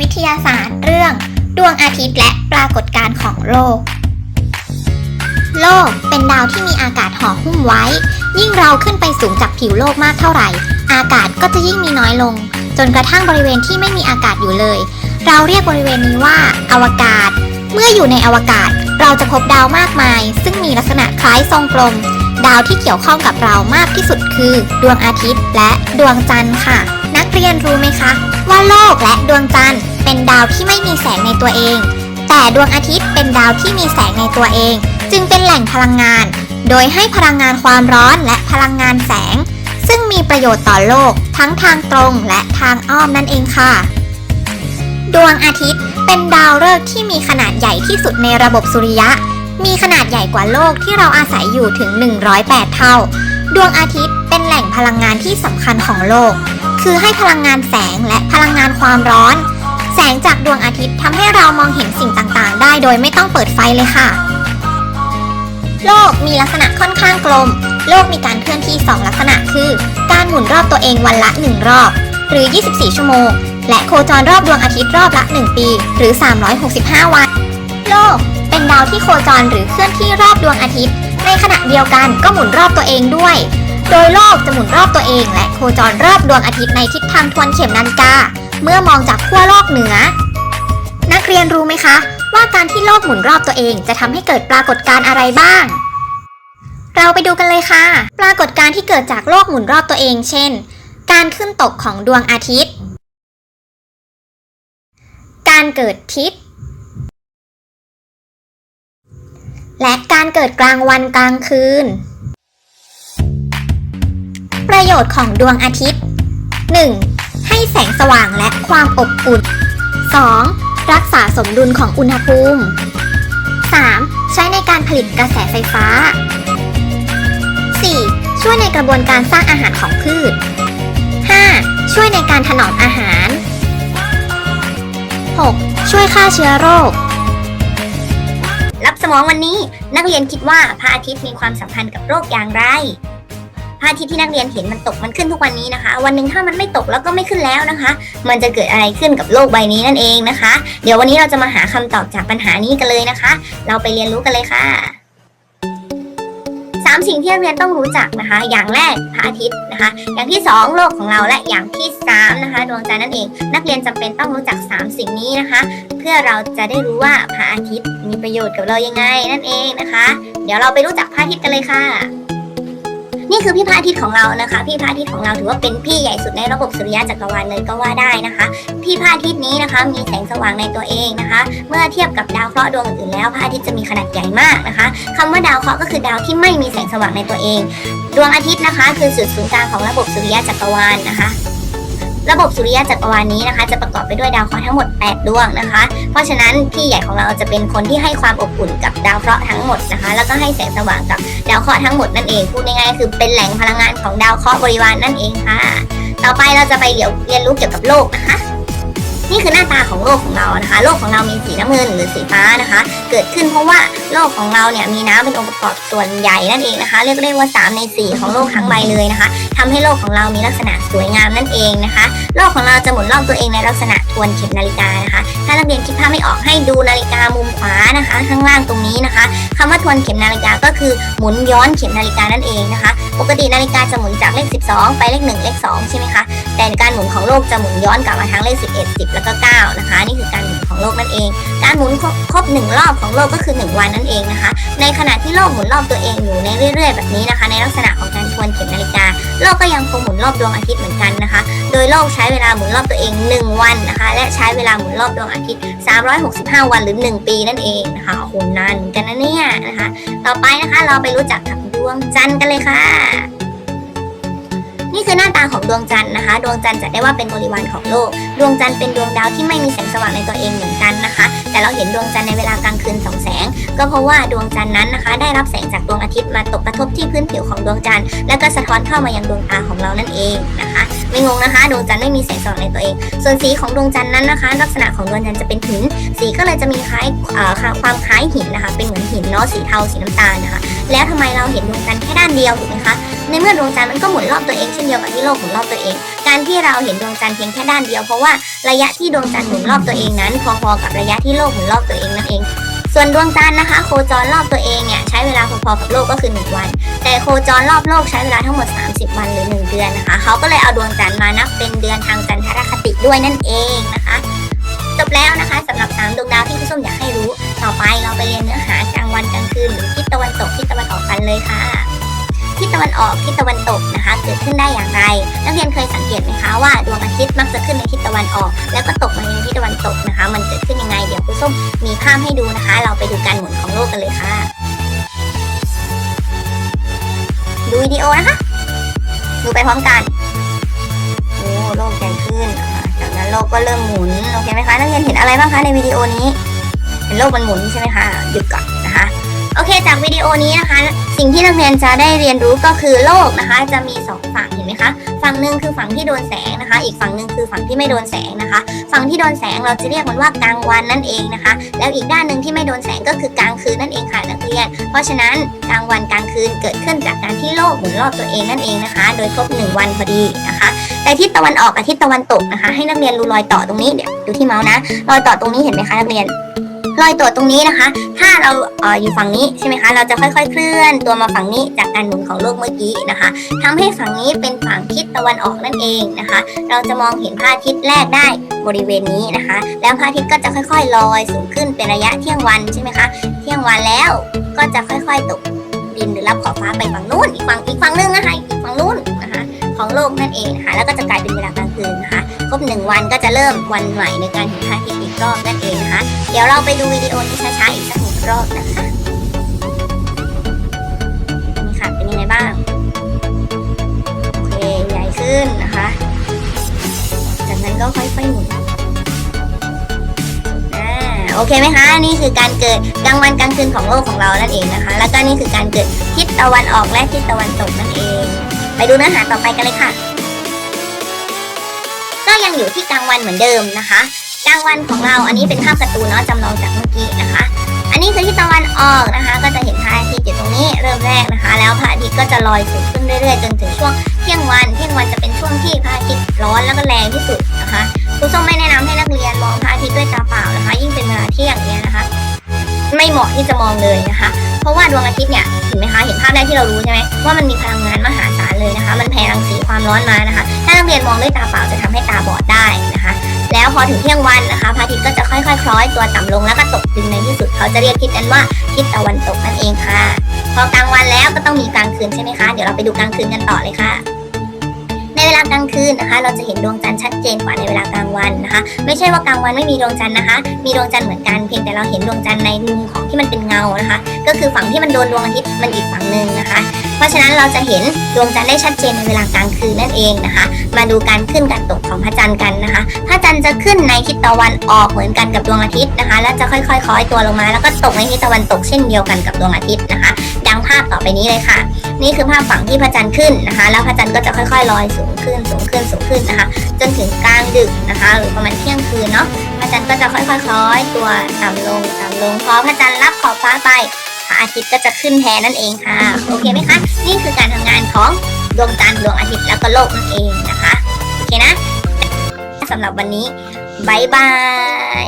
วิทยาศาสตร์เรื่อง ดวงอาทิตย์และปรากฏการณ์ของโลก โลกเป็นดาวที่มีอากาศห่อหุ้มไว้ ยิ่งเราขึ้นไปสูงจากผิวโลกมากเท่าไหร่ อากาศก็จะยิ่งมีน้อยลง จนกระทั่งบริเวณที่ไม่มีอากาศอยู่เลย เราเรียกบริเวณนี้ว่า อวกาศ เมื่ออยู่ในอวกาศเราจะพบดาวมากมาย ซึ่งมีลักษณะคล้ายทรงกลม ดาวที่เกี่ยวข้องกับเรามากที่สุดคือ ดวงอาทิตย์และดวงจันทร์ค่ะ กเรียนรู้ไหมคะ ว่าโลกและดวงจันทร์เป็นดาวที่ไม่มีแสงในตัวเอง แต่ดวงอาทิตย์เป็นดาวที่มีแสงในตัวเอง จึงเป็นแหล่งพลังงาน โดยให้พลังงานความร้อนและพลังงานแสง ซึ่งมีประโยชน์ต่อโลกทั้งทางตรงและทางอ้อมนั่นเองค่ะ ดวงอาทิตย์เป็นดาวฤกษ์ที่มีขนาดใหญ่ที่สุดในระบบสุริยะ มีขนาดใหญ่กว่าโลกที่เราอาศัยอยู่ถึง 108 เท่า ดวงอาทิตย์เป็นแหล่งพลังงานที่สำคัญของโลก คือให้พลังงานแสงและพลังงานความร้อน แสงจากดวงอาทิตย์ทำให้เรามองเห็นสิ่งต่างๆ ได้โดยไม่ต้องเปิดไฟเลยค่ะ โลกมีลักษณะค่อนข้างกลม โลกมีการเคลื่อนที่ 2 ลักษณะคือ การหมุนรอบตัวเองวันละ 1 รอบ หรือ 24 ชั่วโมง และโคจรรอบดวงอาทิตย์รอบละ 1 ปี หรือ 365 วัน โลกเป็นดาวที่โคจรหรือเคลื่อนที่รอบดวงอาทิตย์ ในขณะเดียวกันก็หมุนรอบตัวเองด้วย โดยโลกจะหมุนรอบตัวเองและโคจรรอบดวงอาทิตย์ในทิศทางทวนเข็มนาฬิกา เมื่อมองจากขั้วโลกเหนือ นักเรียนรู้ไหมคะ ว่าการที่โลกหมุนรอบตัวเองจะทำให้เกิดปรากฏการณ์อะไรบ้าง เราไปดูกันเลยค่ะ ปรากฏการณ์ที่เกิดจากโลกหมุนรอบตัวเอง เช่น การขึ้นตกของดวงอาทิตย์ การเกิดทิศและการเกิดกลางวันกลางคืน ประโยชน์ของดวงอาทิตย์ 1. ให้แสงสว่างและความอบอุ่น 2. รักษาสมดุลของอุณหภูมิ 3. ใช้ในการผลิตกระแสไฟฟ้า 4. ช่วยในกระบวนการสร้างอาหารของพืช 5. ช่วยในการถนอมอาหาร 6. ช่วยฆ่าเชื้อโรค รับสมองวันนี้นักเรียนคิดว่าพระอาทิตย์มีความสัมพันธ์กับโลกอย่างไร พระอาทิตย์ที่นักเรียนเห็นมันตกมันขึ้นทุกวันนี้นะคะ วันหนึ่งถ้ามันไม่ตกแล้วก็ไม่ขึ้นแล้วนะคะ มันจะเกิดอะไรขึ้นกับโลกใบนี้นั่นเองนะคะ เดี๋ยววันนี้เราจะมาหาคำตอบจากปัญหานี้กันเลยนะคะ เราไปเรียนรู้กันเลยค่ะสามสิ่งที่นักเรียนต้องรู้จักนะคะ อย่างแรกพระอาทิตย์นะคะ อย่างที่สองโลกของเราและอย่างที่สามนะคะดวงจันทร์นั่นเอง นักเรียนจำเป็นต้องรู้จักสามสิ่งนี้นะคะ เพื่อเราจะได้รู้ว่าพระอาทิตย์มีประโยชน์กับเรายังไงนั่นเองนะคะ เดี๋ยวเราไปรู้จักพระอาทิตย์กันเลยค่ะ นี่คือพี่พระอาทิตย์ของเรานะคะ พี่พระอาทิตย์ของเราถือว่าเป็นพี่ใหญ่สุดในระบบสุริยะจักรวาลเลยก็ว่าได้นะคะ พี่พระอาทิตย์นี้นะคะมีแสงสว่างในตัวเองนะคะ เมื่อเทียบกับดาวเคราะห์ดวงอื่นๆแล้วพระอาทิตย์จะมีขนาดใหญ่มากนะคะคำว่าดาวเคราะห์ก็คือดาวที่ไม่มีแสงสว่างในตัวเอง ดวงอาทิตย์นะคะ คือจุดศูนย์กลางของระบบสุริยะจักรวาลนะคะ ระบบสุริยะจักรวาลนี้นะคะ จะประกอบไปด้วยดาวเคราะห์ทั้งหมด 8 ดวงนะคะ เพราะฉะนั้นพี่ใหญ่ของเราจะเป็นคนที่ให้ความอบอุ่นกับดาวเคราะห์ทั้งหมดนะคะ แล้วก็ให้แสงสว่างกับดาวเคราะห์ทั้งหมดนั่นเองพูดง่ายๆคือเป็นแหล่งพลังงานของดาวเคราะห์บริวารนนั่นเองค่ะ ต่อไปเราจะไปเรียนเรียนรู้เกี่ยวกับโลกนะคะ นี่คือหน้าตาของโลกของเรานะคะ โลกของเรามีสีน้ำเงินหรือสีฟ้านะคะ เกิดขึ้นเพราะว่าโลกของเราเนี่ยมีน้ำเป็นองค์ประกอบส่วนใหญ่นั่นเองนะคะ เรียกได้ว่า 3 ใน 4 ของโลกทั้งใบเลยนะคะทำให้โลกของเรามีลักษณะสวยงามนั่นเองนะคะ โลกของเราจะหมุนรอบตัวเองในลักษณะทวนเข็มนาฬิกานะคะ ถ้านักเรียนคิดภาพไม่ออกให้ดูนาฬิกามุมขวานะคะ ข้างล่างตรงนี้นะคะคำว่าทวนเข็มนาฬิกาก็คือหมุนย้อนเข็มนาฬิกานั่นเองนะคะ ปกตินาฬิกาจะหมุนจากเลข 12 ไปเลข 1 เลข 2 ใช่ไหมคะ แต่การหมุนของโลกจะหมุนย้อนกลับมาทางเลข 11 10 แล้วก็ 9 นะคะ นี่คือการหมุนของโลกนั่นเอง การหมุนครบครบหนึ่งรอบของโลกก็คือ 1 วันนั่นเองนะคะ ในขณะที่โลกหมุนรอบตัวเองอยู่ในเรื่อย ๆ แบบนี้นะคะ ในลักษณะของการทวนเข็มนาฬิกา โลกก็ยังคงหมุนรอบดวงอาทิตย์เหมือนกันนะคะ โดยโลกใช้เวลาหมุนรอบตัวเอง 1 วันนะคะ และใช้เวลาหมุนรอบดวงอาทิตย์ 365 วันหรือ 1 ปีนั่นเองนะคะโหนานเหมือนกันนะเนี่ยนะคะ ต่อไปนะคะเราไปรู้จักกับดวงจันทร์กันเลยค่ะ นี่คือหน้าตาของดวงจันทร์นะคะ ดวงจันทร์จัดได้ว่าเป็นบริวารของโลก ดวงจันทร์เป็นดวงดาวที่ไม่มีแสงสว่างในตัวเองเหมือนกันนะคะ แต่เราเห็นดวงจันทร์ในเวลากลางคืนสองแสง ก็เพราะว่าดวงจันทร์นั้นนะคะ ได้รับแสงจากดวงอาทิตย์มาตกกระทบที่พื้นผิวของดวงจันทร์แล้วก็สะท้อนเข้ามายังดวงตาของเรานั่นเองนะคะ ไม่งงนะคะ ดวงจันทร์ไม่มีแสงสว่างในตัวเอง ส่วนสีของดวงจันทร์นั้นนะคะ ลักษณะของดวงจันทร์จะเป็นหิน สีก็เลยจะมีคล้ายเอ่อความคล้ายหินนะคะ เป็นเหมือนหินเนาะสีเทาสีน้ำตาลนะคะ แล้วทำไมเราเห็นดวงจันทร์แค่ด้านเดียวถูกไหมคะ ในเมื่อดวงจันทร์มันก็หมุนรอบตัวเองเช่นเดียวกับที่โลกหมุนรอบตัวเอง การที่เราเห็นดวงจันทร์เพียงแค่ด้านเดียวเพราะว่าระยะที่ดวงจันทร์หมุนรอบตัวเองนั้น พอๆกับระยะที่โลกหมุนรอบตัวเองนั่นเองส่วนดวงจันทร์นะคะ โคจรรอบตัวเองเนี่ยใช้เวลาพอๆกับโลกก็คือ 1 วัน แต่โคจรรอบโลกใช้เวลาทั้งหมด 30 วันหรือ 1 เดือนนะคะ เขาก็เลยเอาดวงจันทร์มานับเป็นเดือนทางจันทรคติด้วยนั่นเองนะคะ จบแล้วนะคะสำหรับ3ดวงดาวที่พี่ส้มอยากให้รู้ ต่อไปเราไปเรียนเนื้อหากลางวันกลางคืนหรือทิศตะวันตกทิศตะวันออกกันเลยค่ะ ทิศตะวันออกทิศตะวันตกนะคะเกิดขึ้นได้อย่างไร นักเรียนเคยสังเกตไหมคะว่าดวงอาทิตย์มักจะขึ้นในทิศตะวันออก แล้วก็ตกมาในทิศตะวันตกนะคะ มันเกิดขึ้นยังไงเดี๋ยวครูส้มมีภาพให้ดูนะคะ เราไปดูการหมุนของโลกกันเลยค่ะ ดูวิดีโอนะคะ ดูไปพร้อมกันโอ้โลกใหญ่ขึ้นจากนั้นโลกก็เริ่มหมุนโอเคไหมคะนักเรียนเห็นอะไรบ้างคะในวิดีโอนี้เห็นโลกมันหมุนใช่ไหมคะหยุดก่อน โอเค จากวิดีโอนี้นะคะ สิ่งที่นักเรียนจะได้เรียนรู้ก็คือโลกนะคะ จะมีสองฝั่งเห็นไหมคะ ฝั่งหนึ่งคือฝั่งที่โดนแสงนะคะ อีกฝั่งหนึ่งคือฝั่งที่ไม่โดนแสงนะคะ ฝั่งที่โดนแสงเราจะเรียกมันว่ากลางวันนั่นเองนะคะ แล้วอีกด้านหนึ่งที่ไม่โดนแสงก็คือกลางคืนนั่นเองค่ะนักเรียน เพราะฉะนั้นกลางวันกลางคืนเกิดขึ้นจากการที่โลกหมุนรอบตัวเองนั่นเองนะคะ โดยครบหนึ่งวันพอดีนะคะ แต่ทิศตะวันออกกับทิศตะวันตกนะคะ ให้นักเรียนรู้รอยต่อตรงนี้เดี๋ยวดูที่เมาส์นะ รอยต่อตรงนี้เห็นไหมคะนักเรียน รอยต่อตรงนี้นะคะ ถ้าเราเอออยู่ฝั่งนี้ใช่ไหมคะ เราจะค่อยๆ เคลื่อนตัวมาฝั่งนี้จากการหมุนของโลกเมื่อกี้นะคะทำให้ฝั่งนี้เป็นฝั่งทิศตะวันออกนั่นเองนะคะ เราจะมองเห็นพระอาทิตย์แรกได้บริเวณนี้นะคะ แล้วพระอาทิตย์ก็จะค่อยๆลอยสูงขึ้นเป็นระยะเที่ยงวันใช่ไหมคะ เที่ยงวันแล้วก็จะค่อยๆตกดินหรือรับขอบฟ้าไปฝั่งนู้นอีกฝั่งอีกฝั่งนึงนะคะอีกฝั่งนู้นนะคะของโลกนั่นเองนะคะแล้วก็จะกลายเป็นเวลากลางคืนนะคะ ครบหนึ่งวันก็จะเริ่มวันใหม่ในการเห็นพระอาทิตย์อีกรอบนั่นเองนะคะ เดี๋ยวเราไปดูวิดีโอนี้ช้าๆอีกสักหนึ่งรอบนะคะนี่ค่ะเป็นยังไงบ้างโอเคใหญ่ขึ้นนะคะ จากนั้นก็ค่อยๆหมุนโอเคไหมคะนี่คือการเกิดกลางวันกลางคืนของโลกของเรานั่นเองนะคะ แล้วก็นี่คือการเกิดทิศตะวันออกและทิศตะวันตกนั่นเอง ไปดูเนื้อหาต่อไปกันเลยค่ะ ก็ยังอยู่ที่กลางวันเหมือนเดิมนะคะกลางวันของเราอันนี้เป็นภาพการ์ตูนเนาะจำลองจากเมื่อกี้นะคะ อันนี้คือที่ตะวันออกนะคะ ก็จะเห็นพระอาทิตย์อยู่ตรงนี้เริ่มแรกนะคะ แล้วพระอาทิตย์ก็จะลอยสูงขึ้นเรื่อยๆ จนถึงช่วงเที่ยงวันเที่ยงวันจะเป็นช่วงที่พระอาทิตย์ร้อนแล้วก็แรงที่สุดนะคะครูส้มไม่แนะนำให้นักเรียนมองพระอาทิตย์ด้วยตาเปล่านะคะ ยิ่งเป็นเวลาเที่ยงเนี้ยนะคะ ไม่เหมาะที่จะมองเลยนะคะ เพราะว่าดวงอาทิตย์เนี่ยเห็นไหมคะเห็นภาพแรกที่เรารู้ใช่ไหมว่ามันมีพลังงานมหา เลยนะคะ มันแผ่รังสีความร้อนมานะคะ ถ้านักเรียนมองด้วยตาเปล่าจะทำให้ตาบอดได้นะคะ แล้วพอถึงเที่ยงวันนะคะพระอาทิตย์ก็จะค่อยๆ คล้อยตัวต่ำลงแล้วก็ตกดินในที่สุดเขาจะเรียกทิศนั้นว่าทิศตะวันตกนั่นเองค่ะ พอกลางวันแล้วก็ต้องมีกลางคืนใช่ไหมคะ เดี๋ยวเราไปดูกลางคืนกันต่อเลยค่ะในเวลากลางคืนนะคะ เราจะเห็นดวงจันทร์ชัดเจนกว่าในเวลากลางวันนะคะ ไม่ใช่ว่ากลางวันไม่มีดวงจันทร์นะคะ มีดวงจันทร์เหมือนกันเพียงแต่เราเห็นดวงจันทร์ในมุมของที่มันเป็นเงานะคะ ก็คือฝั่งที่มันโดนดวงอาทิตย์มันอีกฝั่งหนึ่งนะคะ เพราะฉะนั้นเราจะเห็นดวงจันทร์ได้ชัดเจนในเวลากลางคืนนั่นเองนะคะ มาดูการขึ้นการตกของพระจันทร์กันนะคะ พระจันทร์จะขึ้นในทิศตะวันออกเหมือนกันกับดวงอาทิตย์นะคะ แล้วจะค่อยๆคล้อยตัวลงมา แล้วก็ตกในทิศตะวันตกเช่นเดียวกันกับดวงอาทิตย์นะคะ ดังภาพต่อไปนี้เลยค่ะ นี่คือภาพฝั่งที่พระจันทร์ขึ้นนะคะ แล้วพระจันทร์ก็จะค่อยๆลอยสูงขึ้นสูงขึ้นสูงขึ้นนะคะ จนถึงกลางดึกนะคะ หรือประมาณเที่ยงคืนเนาะพระจันทร์ก็จะค่อยๆคล้อยตัวต่ำลงต่ำลงพอพระจันทร์รับขอบฟ้าไป ระอาทิตย์ก็จะขึ้นแทนนั่นเองค่ะ โอเคไหมคะ นี่คือการทำงานของดวงจันทร์ดวงอาทิตย์แล้วก็โลกนั่นเองนะคะ โอเคนะสำหรับวันนี้บายบาย